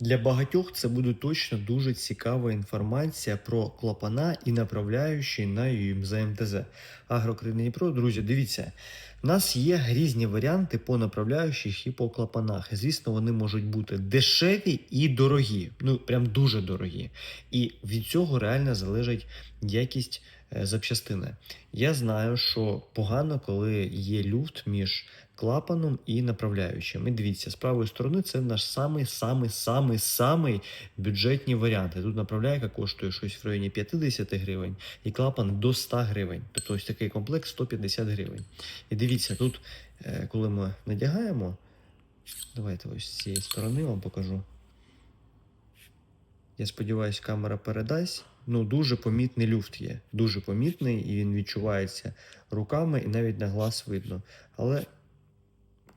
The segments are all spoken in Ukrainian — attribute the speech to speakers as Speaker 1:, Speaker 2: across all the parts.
Speaker 1: Для багатьох це буде точно дуже цікава інформація про клапана і направляючі на ЮМЗ МТЗ. Агрокредит Дніпро, друзі, дивіться. У нас є різні варіанти по направляючих і по клапанах. Звісно, вони можуть бути дешеві і дорогі, ну прям дуже дорогі. І від цього реально залежить якість запчастини. Я знаю, що погано, коли є люфт між клапаном і направляючим. І дивіться, з правої сторони це наш самий самий самий самий бюджетні варіанти. Тут направляйка коштує щось в районі 50 гривень, і клапан до 100 гривень. Тобто ось такий комплект 150 гривень. І дивіться, тут, е, коли ми надягаємо, давайте ось з цієї сторони вам покажу. Я сподіваюся, камера передасть. Ну, дуже помітний люфт є. Дуже помітний, і він відчувається руками, і навіть на глаз видно. Але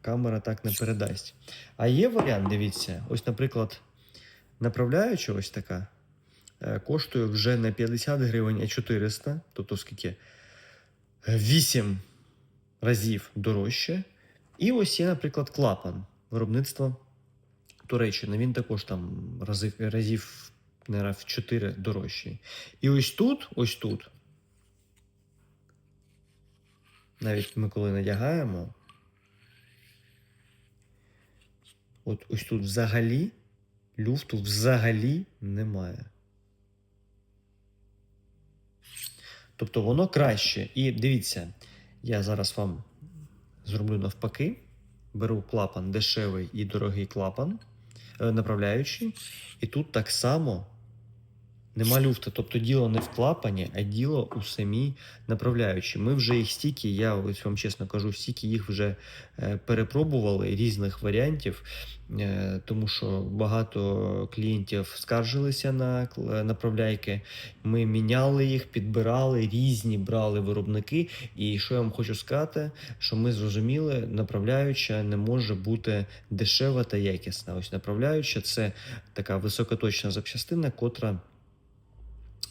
Speaker 1: камера так не передасть. А є варіант, дивіться, ось, наприклад, направляюча ось така е, коштує вже не 50 гривень, а 400, тобто скільки? 8 разів дорожче. І ось є, наприклад, клапан виробництва Туреччини. Він також там разів, разів наверное, в 4 дорожчий. І ось тут, ось тут, навіть ми коли надягаємо, от ось тут взагалі люфту взагалі немає. Тобто воно краще. І дивіться, я зараз вам зроблю навпаки. Беру клапан дешевий і дорогий клапан, е, направляючий, і тут так само нема люфта. Тобто діло не в клапані, а діло у самій направляючій. Ми вже їх стільки, я ось вам чесно кажу, стільки їх вже е, перепробували різних варіантів, е, тому що багато клієнтів скаржилися на направляйки. Ми міняли їх, підбирали, різні брали виробники. І що я вам хочу сказати, що ми зрозуміли, направляюча не може бути дешева та якісна. Ось направляюча це така високоточна запчастина, котра.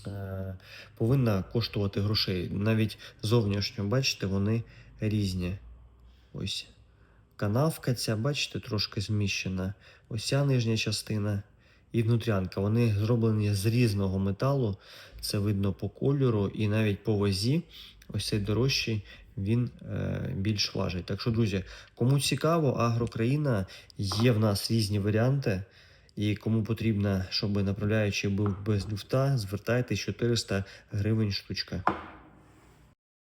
Speaker 1: Е, Повинна коштувати грошей. Навіть зовнішньо, бачите, вони різні. Ось канавка ця, бачите, трошки зміщена. Ось ця нижня частина і внутрянка. Вони зроблені з різного металу. Це видно по кольору і навіть по вазі. Ось цей дорожчий він е, більш важить. Так що, друзі, кому цікаво, агрокраїна є в нас різні варіанти. І кому потрібно, щоб направляючий був без люфта, звертайтесь 400 гривень штучка.